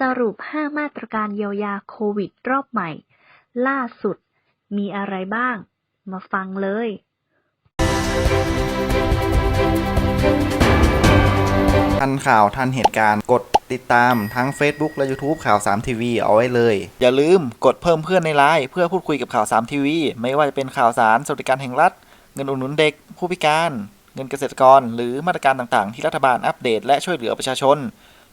สรุป 5 มาตรการเยียวยาโควิดรอบใหม่ ล่าสุดมีอะไรบ้าง มาฟังเลย ทันข่าวทันเหตุการณ์กดติดตามทั้ง Facebook และ YouTube ข่าว3ทีวีเอาไว้เลย อย่าลืมกดเพิ่มเพื่อนในไลน์เพื่อพูดคุยกับข่าว3ทีวีไม่ว่าจะเป็นข่าวสารสวัสดิการแห่งรัฐ เงินอุดหนุนเด็ก ผู้พิการ เงินเกษตรกร หรือมาตรการต่างๆ ที่รัฐบาลอัปเดตและช่วยเหลือประชาชน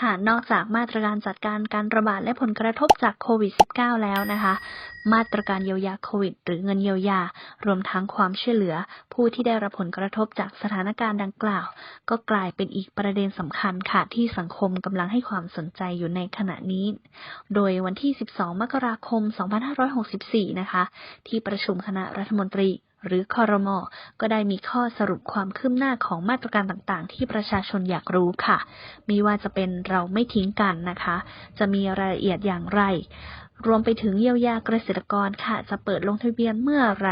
ค่ะ นอกจากมาตรการจัดการการระบาดและผลกระทบจากโควิด -19 แล้วนะคะ มาตรการเยียวยาโควิด หรือเงินเยียวยา รวมทั้งความช่วยเหลือ ผู้ที่ได้รับผลกระทบจากสถานการณ์ดังกล่าว ก็กลายเป็นอีกประเด็นสำคัญค่ะ ที่สังคมกำลังให้ความสนใจอยู่ในขณะนี้ โดยวันที่ 12 มกราคม 2564 นะคะ ที่ประชุมคณะรัฐมนตรีหรือคอรมอ ก็ได้มีข้อสรุปความคืบหน้าของมาตรการต่างๆ ที่ประชาชนอยากรู้ค่ะไม่ว่าจะเป็นเราไม่ทิ้งกันนะคะ จะมีรายละเอียดอย่างไร รวมไปถึงเยียวยาเกษตรกรค่ะ จะเปิดลงทะเบียนเมื่อไร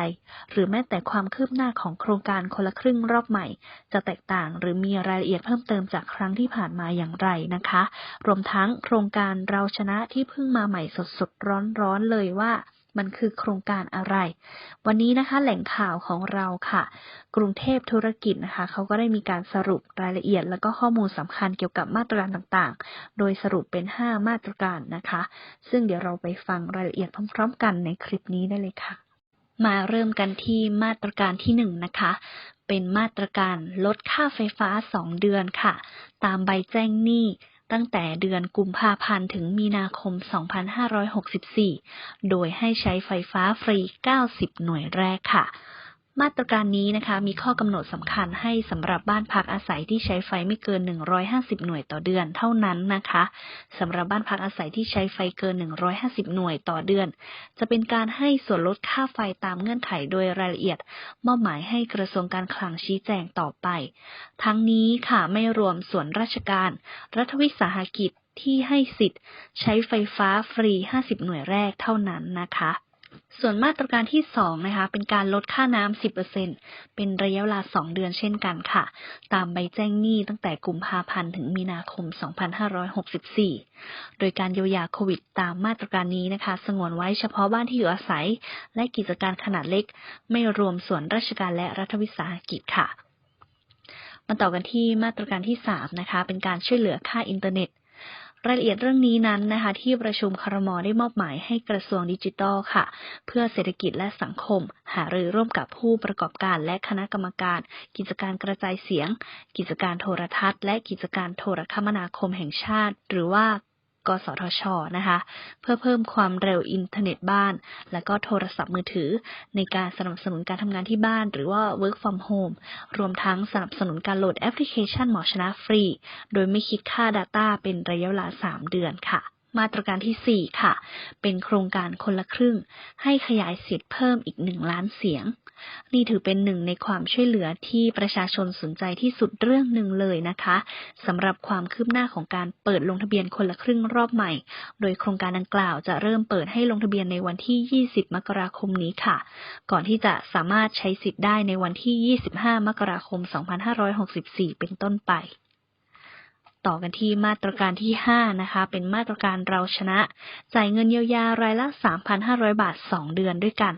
หรือแม้แต่ความคืบหน้าของโครงการคนละครึ่งรอบใหม่ จะแตกต่างหรือมีรายละเอียดเพิ่มเติมจากครั้งที่ผ่านมาอย่างไรนะคะ รวมทั้งโครงการเราชนะที่เพิ่งมาใหม่สดๆร้อนๆเลยว่า มันคือโครงการอะไร วันนี้นะคะแหล่งข่าวของเราค่ะ กรุงเทพธุรกิจนะคะเขาก็ได้มีการสรุปรายละเอียด และก็ข้อมูลสำคัญเกี่ยวกับมาตรการต่างๆ โดยสรุปเป็น 5 มาตรการนะคะ ซึ่งเดี๋ยวเราไปฟังรายละเอียดพร้อม ๆ กันในคลิปนี้ได้เลยค่ะ มาเริ่มกันที่มาตรการที่1นะคะเป็นมาตรการลดค่าไฟฟ้า 2 เดือนค่ะ ตามใบแจ้งหนี้ ตั้งแต่เดือนกุมภาพันธ์ถึงมีนาคม 2564 โดยให้ใช้ไฟฟ้าฟรี 90 หน่วยแรกค่ะ มาตรการนี้นะคะมีข้อกำหนดสำคัญให้สำหรับบ้านพักอาศัยที่ใช้ไฟไม่เกิน 150 หน่วยต่อเดือนเท่านั้นนะคะสำหรับบ้านพักอาศัยที่ใช้ไฟเกิน 150 หน่วยต่อเดือน จะเป็นการให้ส่วนลดค่าไฟตามเงื่อนไขโดยรายละเอียด มอบหมายให้กระทรวงการคลังชี้แจงต่อไป ทั้งนี้ค่ะไม่รวมส่วนราชการ รัฐวิสาหกิจที่ให้สิทธิ์ ใช้ไฟฟ้าฟรี 50 หน่วยแรกเท่านั้นนะคะ ส่วนมาตรการที่2นะคะเป็นการลดค่าน้ำ10%เป็นระยะเวลา 2 เดือนเช่นกันค่ะ ตามใบแจ้งหนี้ตั้งแต่กุมภาพันธ์ถึงมีนาคม 2564 โดยการเยียวยาโควิดตามมาตรการนี้นะคะ สงวนไว้เฉพาะบ้านที่อยู่อาศัย และกิจการขนาดเล็ก ไม่รวมส่วนราชการและรัฐวิสาหกิจค่ะมาต่อกันที่มาตรการที่3นะคะ เป็นการช่วยเหลือค่าอินเทอร์เน็ต รายละเอียดเรื่องนี้นั้นนะคะ ที่ประชุมครมได้มอบหมายให้กระทรวงดิจิทัลค่ะ เพื่อเศรษฐกิจและสังคม หารือร่วมกับผู้ประกอบการและคณะกรรมการ กิจการกระจายเสียง กิจการโทรทัศน์ และกิจการโทรคมนาคมแห่งชาติ หรือว่า กสทช นะคะ เพื่อเพิ่มความเร็วอินเทอร์เน็ตบ้าน และก็โทรศัพท์มือถือ ในการสนับสนุนการทำงานที่บ้าน หรือว่า work from home รวมทั้งสนับสนุนการโหลดแอปพลิเคชันหมอชนะฟรี โดยไม่คิดค่า Data เป็นระยะเวลา 3 เดือนค่ะ มาตรการที่ 4 ค่ะ เป็นโครงการคนละครึ่ง ให้ขยายสิทธิ์เพิ่มอีก 1 ล้านเสียง นี่ถือเป็นหนึ่งในความช่วยเหลือที่ประชาชนสนใจที่สุดเรื่องหนึ่งเลยนะคะสำหรับความคืบหน้าของการเปิดลงทะเบียนคนละครึ่งรอบใหม่ โดยโครงการดังกล่าวจะเริ่มเปิดให้ลงทะเบียนในวันที่ 20 มกราคมนี้ค่ะ ก่อนที่จะสามารถใช้สิทธิ์ได้ในวันที่ 25 มกราคม 2564 เป็นต้นไป ต่อกันที่มาตรการที่ 5 นะคะ เป็นมาตรการเราชนะ จ่ายเงินเยียวยารายละ 3,500 บาท 2 เดือนด้วยกัน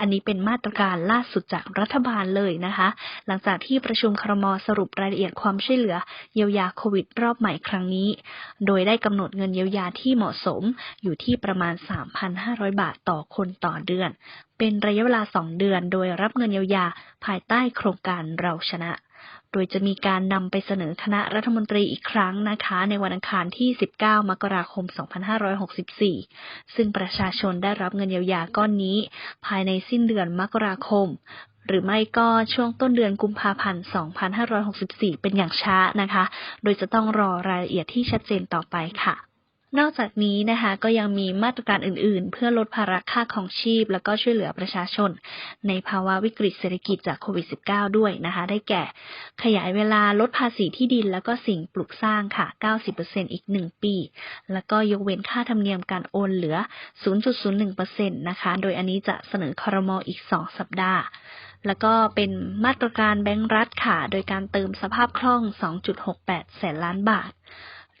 อันนี้เป็นมาตรการล่าสุดจากรัฐบาลเลยนะคะ หลังจากที่ประชุมครมสรุปรายละเอียดความช่วยเหลือเยียวยาโควิดรอบใหม่ครั้งนี้ โดยได้กำหนดเงินเยียวยาที่เหมาะสมอยู่ที่ประมาณ 3,500 บาทต่อคนต่อเดือน เป็นระยะเวลา 2 เดือน โดยรับเงินเยียวยาภายใต้โครงการเราชนะ โดยจะมีการนำไปเสนอคณะรัฐมนตรีอีกครั้งนะคะ ในวันอังคารที่ 19 มกราคม 2564 ซึ่งประชาชนได้รับเงินเยียวยาก้อนนี้ ภายในสิ้นเดือนมกราคม หรือไม่ก็ช่วงต้นเดือนกุมภาพันธ์ 2564 เป็นอย่างช้านะคะ โดยจะต้องรอรายละเอียดที่ชัดเจนต่อไปค่ะ นอกจากนี้นะคะก็ยังมีมาตรการอื่นๆ เพื่อลดภาระค่าของชีพ แล้วก็ช่วยเหลือประชาชน ในภาวะวิกฤตเศรษฐกิจจากโควิด -19 ด้วยนะคะ ได้แก่ ขยายเวลาลดภาษีที่ดิน แล้วก็สิ่งปลูกสร้างค่ะ 90%อีก 1 ปี แล้วก็ยกเว้นค่าธรรมเนียมการโอนเหลือ 0.01%นะคะ โดยอันนี้จะเสนอครมอีก 2 สัปดาห์แล้วก็เป็นมาตรการแบงก์รัฐค่ะ โดยการเติมสภาพคล่อง 2.68 แสนล้านบาท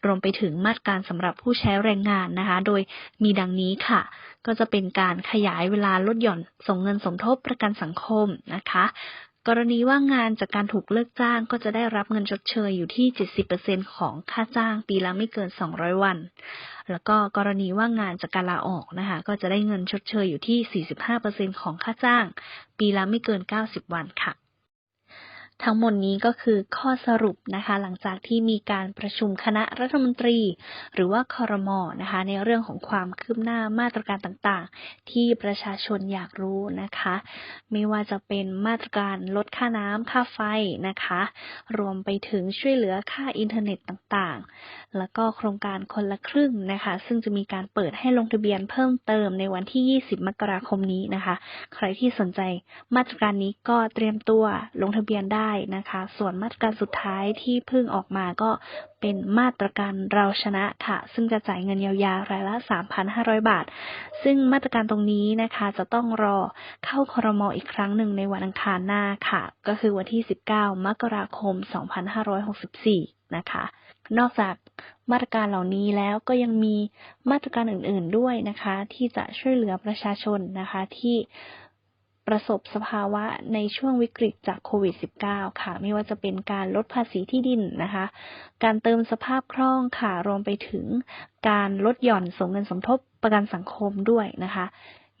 รวมไปถึงมาตรการสำหรับผู้ใช้แรงงานนะคะ โดยมีดังนี้ค่ะ ก็จะเป็นการขยายเวลาลดหย่อนส่งเงินสมทบประกันสังคมนะคะ กรณีว่างงานจากการถูกเลิกจ้างก็จะได้รับเงินชดเชยอยู่ที่ 70%ของค่าจ้างปีละไม่เกิน 200 วัน แล้วก็กรณีว่างงานจากการลาออกนะคะ ก็จะได้เงินชดเชยอยู่ที่ 45%ของค่าจ้าง ปีละไม่เกิน 90 วันค่ะ ทั้งหมดนี้ก็คือข้อสรุปนะคะ หลังจากที่มีการประชุมคณะรัฐมนตรี หรือว่าคอรมอนะคะ ในเรื่องของความคืบหน้ามาตรการต่างๆ ที่ประชาชนอยากรู้นะคะ ไม่ว่าจะเป็นมาตรการลดค่าน้ำค่าไฟนะคะ รวมไปถึงช่วยเหลือค่าอินเทอร์เน็ตต่างๆ แล้วก็โครงการคนละครึ่งนะคะ ซึ่งจะมีการเปิดให้ลงทะเบียนเพิ่มเติมในวันที่ 20 มกราคมนี้นะคะ ใครที่สนใจมาตรการนี้ก็เตรียมตัวลงทะเบียนได้นะคะ ส่วนมาตรการสุดท้ายที่เพิ่งออกมาก็เป็นมาตรการเราชนะค่ะ ซึ่งจะจ่ายเงินเยียวยารายละ 3,500 บาท ซึ่งมาตรการตรงนี้นะคะ จะต้องรอเข้าครมออีกครั้งหนึ่งในวันอังคารหน้าค่ะ ก็คือวันที่ 19 มกราคม 2564 นะคะ นอกจากมาตรการเหล่านี้แล้วก็ยังมีมาตรการอื่น ๆด้วยนะคะ ที่จะช่วยเหลือประชาชนนะคะที่ ประสบสภาวะในช่วงวิกฤตจากโควิด -19 ค่ะ ไม่ว่าจะเป็นการลดภาษีที่ดินนะคะ การเติมสภาพคล่องค่ะ รวมไปถึงการลดหย่อนส่งเงินสมทบประกันสังคมด้วยนะคะ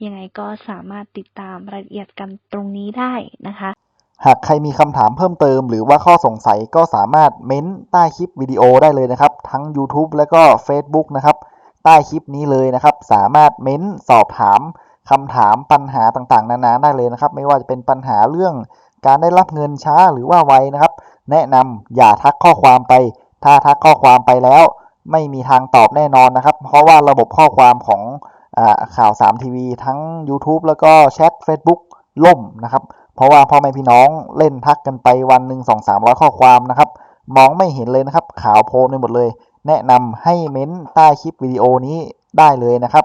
ยังไงก็สามารถติดตามรายละเอียดกันตรงนี้ได้นะคะ หากใครมีคำถามเพิ่มเติม หรือว่าข้อสงสัยก็สามารถเม้นใต้คลิปวิดีโอได้เลยนะครับ ทั้ง YouTube และก็ Facebook นะครับ ใต้คลิปนี้เลยนะครับ สามารถเม้นสอบถาม คำถามปัญหาต่างๆ นานาได้เลยนะครับ ไม่ว่าจะเป็นปัญหาเรื่องการได้รับเงินช้าหรือว่าไวนะครับ แนะนำอย่าทักข้อความไป ถ้าทักข้อความไปแล้ว ไม่มีทางตอบแน่นอนนะครับ เพราะว่าระบบข้อความของอข่าว3ทีวีทั้ง YouTube แล้วก็แชท Facebook ล่มนะครับ เพราะว่าพ่อแม่พี่น้องเล่นทักกันไปวันหนึ่งสองสามร้อยข้อความนะครับ มองไม่เห็นเลยนะครับ ข่าวโพลไปหมดเลย แนะนำให้เม้นใต้คลิปวิดีโอนี้ได้เลยนะครับ